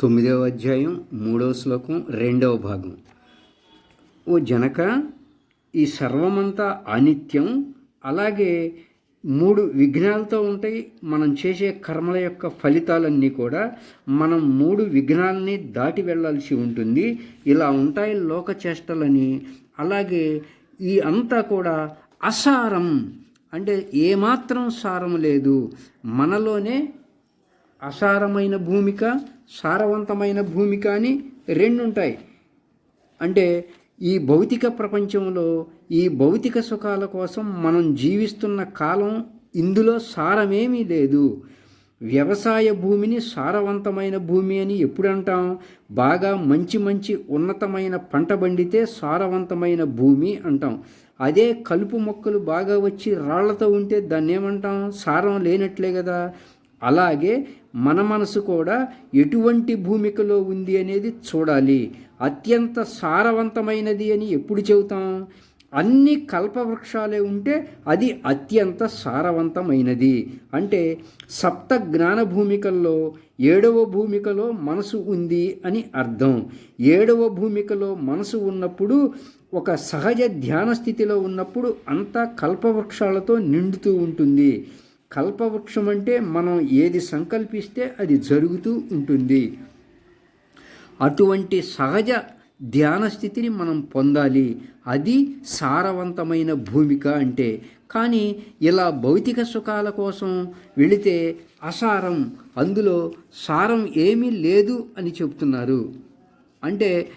తొమ్మిదవ అధ్యాయం మూడవ శ్లోకం రెండవ భాగం. ఓ జనక ఈ సర్వమంతా అనిత్యం అలాగే మూడు విఘ్నాలతో ఉంటాయి. మనం చేసే కర్మల యొక్క ఫలితాలన్నీ కూడా మనం మూడు విఘ్నాలని దాటి వెళ్ళాల్సి ఉంటుంది. ఇలా ఉంటాయి లోక చేష్టలని. అలాగే ఈ అంతా కూడా అసారం. అంటే ఏమాత్రం సారం లేదు. మనలోనే అసారమైన భూమిక సారవంతమైన భూమిక అని రెండు ఉంటాయి అంటే ఈ భౌతిక ప్రపంచంలో ఈ భౌతిక సుఖాల కోసం మనం జీవిస్తున్న కాలం ఇందులో సారమేమీ లేదు. వ్యవసాయ భూమిని సారవంతమైన భూమి అని ఎప్పుడు అంటాం బాగా మంచి మంచి ఉన్నతమైన పంట పండితే సారవంతమైన భూమి అంటాం. అదే కలుపు మొక్కలు బాగా వచ్చి రాళ్ళతో ఉంటే దాన్ని ఏమంటాం సారం లేనట్లే కదా. అలాగే మన మనసు కూడా ఎటువంటి భూమికలో ఉంది అనేది చూడాలి. అత్యంత సారవంతమైనది అని ఎప్పుడు చెబుతాం? అన్ని కల్పవృక్షాలే ఉంటే అది అత్యంత సారవంతమైనది. అంటే సప్త జ్ఞాన భూమికల్లో ఏడవ భూమికలో మనసు ఉంది అని అర్థం. ఏడవ భూమికలో మనసు ఉన్నప్పుడు ఒక సహజ ధ్యాన స్థితిలో ఉన్నప్పుడు అంతా కల్పవృక్షాలతో నిండుతూ ఉంటుంది. కల్పవృక్షం అంటే మనం ఏది సంకల్పిస్తే అది జరుగుతూ ఉంటుంది. అటువంటి సహజ ధ్యాన స్థితిని మనం పొందాలి. అది సారవంతమైన భూమిక అంటే. కానీ ఇలా భౌతిక సుఖాల కోసం వెళితే అసారం. అందులో సారం ఏమీ లేదు అని చెప్తున్నారు. అంటే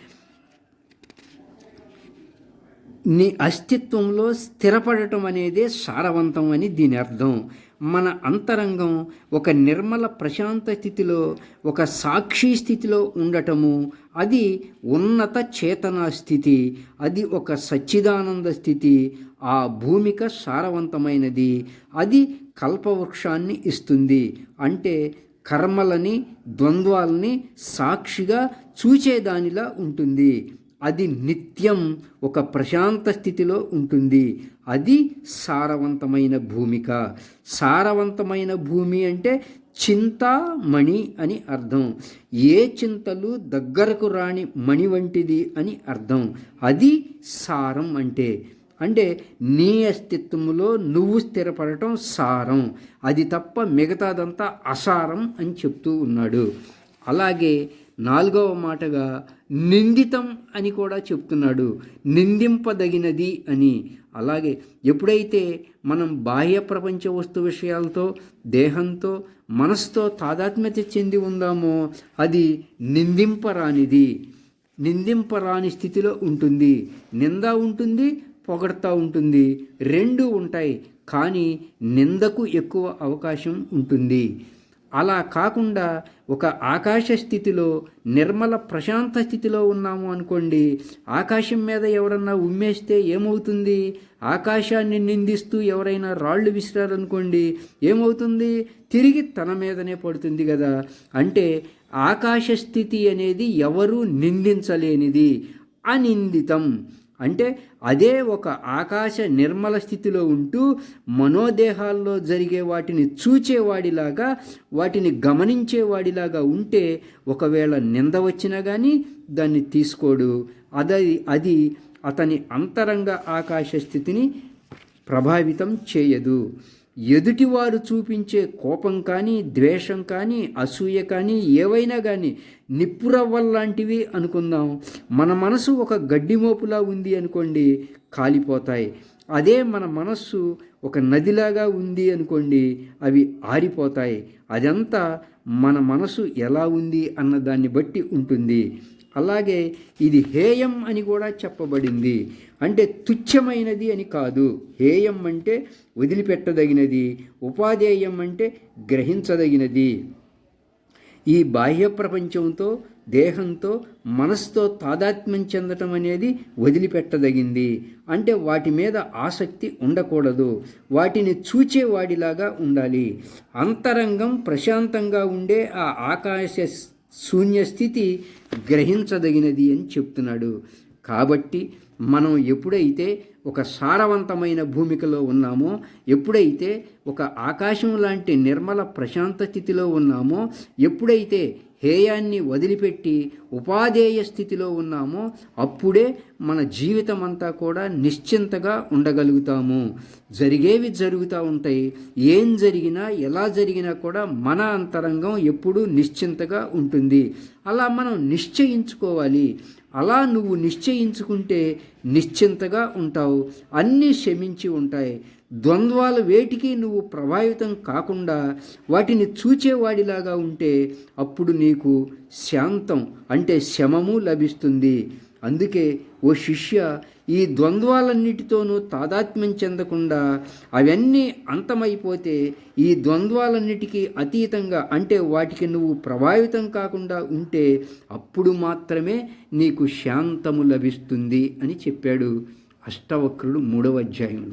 నీ అస్తిత్వంలో స్థిరపడటం అనేదే సారవంతం అని దీని అర్థం. మన అంతరంగం ఒక నిర్మల ప్రశాంత స్థితిలో ఒక సాక్షి స్థితిలో ఉండటము అది ఉన్నత చేతన స్థితి అది ఒక సచ్చిదానంద స్థితి ఆ భూమిక సారవంతమైనది అది కల్పవృక్షాన్ని ఇస్తుంది. అంటే కర్మలని ద్వంద్వాలని సాక్షిగా చూచేదానిలా ఉంటుంది. అది నిత్యం ఒక ప్రశాంత స్థితిలో ఉంటుంది. అది సారవంతమైన భూమిక. సారవంతమైన భూమి అంటే చింతామణి అని అర్థం. ఏ చింతలు దగ్గరకు రాని మణి వంటిది అని అర్థం. అది సారం అంటే. అంటే నీ అస్తిత్వంలో నువ్వు స్థిరపడటం సారం. అది తప్ప మిగతాదంతా అసారం అని చెప్తూ ఉన్నాడు. అలాగే నాలుగవ మాటగా నిందితం అని కూడా చెప్తున్నాడు. నిందింపదగినది అని. అలాగే ఎప్పుడైతే మనం బాహ్య ప్రపంచ వస్తు విషయాలతో దేహంతో మనసుతో తాదాత్మ్యత చెంది ఉందామో అది నిందింపరానిది. నిందింపరాని స్థితిలో ఉంటుంది. నింద ఉంటుంది పొగడతా ఉంటుంది. రెండు ఉంటాయి. కానీ నిందకు ఎక్కువ అవకాశం ఉంటుంది. అలా కాకుండా ఒక ఆకాశ స్థితిలో నిర్మల ప్రశాంత స్థితిలో ఉన్నాము అనుకోండి ఆకాశం మీద ఎవరన్నా ఉమ్మేస్తే ఏమవుతుంది? ఆకాశాన్ని నిందిస్తూ ఎవరైనా రాళ్ళు విసిరారనుకోండి ఏమవుతుంది? తిరిగి తన మీదనే పడుతుంది కదా. అంటే ఆకాశ స్థితి అనేది ఎవరూ నిందించలేనిది అనిందితం. అంటే అదే ఒక ఆకాశ నిర్మల స్థితిలో ఉంటూ మనోదేహాల్లో జరిగే వాటిని చూచేవాడిలాగా వాటిని గమనించేవాడిలాగా ఉంటే ఒకవేళ నింద వచ్చినా కానీ దాన్ని తీసుకోడు. అది అది అతని అంతరంగ ఆకాశ స్థితిని ప్రభావితం చేయదు. ఎదుటివారు చూపించే కోపం కానీ ద్వేషం కానీ అసూయ కానీ ఏవైనా కానీ నిప్పురవ్వల్లాంటివి అనుకుందాం. మన మనసు ఒక గడ్డిమోపులా ఉంది అనుకోండి కాలిపోతాయి. అదే మన మనస్సు ఒక నదిలాగా ఉంది అనుకోండి అవి ఆరిపోతాయి. అదంతా మన మనసు ఎలా ఉంది అన్న దాన్ని బట్టి ఉంటుంది. అలాగే ఇది హేయం అని కూడా చెప్పబడింది. అంటే తుచ్చమైనది అని కాదు. హేయం అంటే వదిలిపెట్టదగినది. ఉపాధేయం అంటే గ్రహించదగినది. ఈ బాహ్య ప్రపంచంతో దేహంతో మనస్తో తాదాత్మ్యం చెందటం అనేది వదిలిపెట్టదగింది. అంటే వాటి మీద ఆసక్తి ఉండకూడదు. వాటిని చూచేవాడిలాగా ఉండాలి. అంతరంగం ప్రశాంతంగా ఉండే ఆ ఆకాశ శూన్యస్థితి గ్రహించదగినది అని చెప్తున్నాడు. కాబట్టి మనం ఎప్పుడైతే ఒక సారవంతమైన భూమికలో ఉన్నామో ఎప్పుడైతే ఒక ఆకాశం లాంటి నిర్మల ప్రశాంత స్థితిలో ఉన్నామో ఎప్పుడైతే హేయాన్ని వదిలిపెట్టి ఉపాధేయ స్థితిలో ఉన్నామో అప్పుడే మన జీవితం అంతా కూడా నిశ్చింతగా ఉండగలుగుతాము. జరిగేవి జరుగుతూ ఉంటాయి. ఏం జరిగినా ఎలా జరిగినా కూడా మన అంతరంగం ఎప్పుడూ నిశ్చింతగా ఉంటుంది. అలా మనం నిశ్చయించుకోవాలి. అలా నువ్వు నిశ్చయించుకుంటే నిశ్చింతగా ఉంటావు. అన్నీ శమించి ఉంటాయి. ద్వంద్వాల వేటికి నువ్వు ప్రభావితం కాకుండా వాటిని చూచేవాడిలాగా ఉంటే అప్పుడు నీకు శాంతం అంటే శమము లభిస్తుంది. అందుకే ఓ శిష్య ఈ ద్వంద్వాలన్నిటితోనూ తాదాత్మ్యం చెందకుండా అవన్నీ అంతమైపోతే ఈ ద్వంద్వాలన్నిటికీ అతీతంగా అంటే వాటికి నువ్వు ప్రభావితం కాకుండా ఉంటే అప్పుడు మాత్రమే నీకు శాంతము లభిస్తుంది అని చెప్పాడు అష్టవక్రుడు మూడవ అధ్యాయంలో.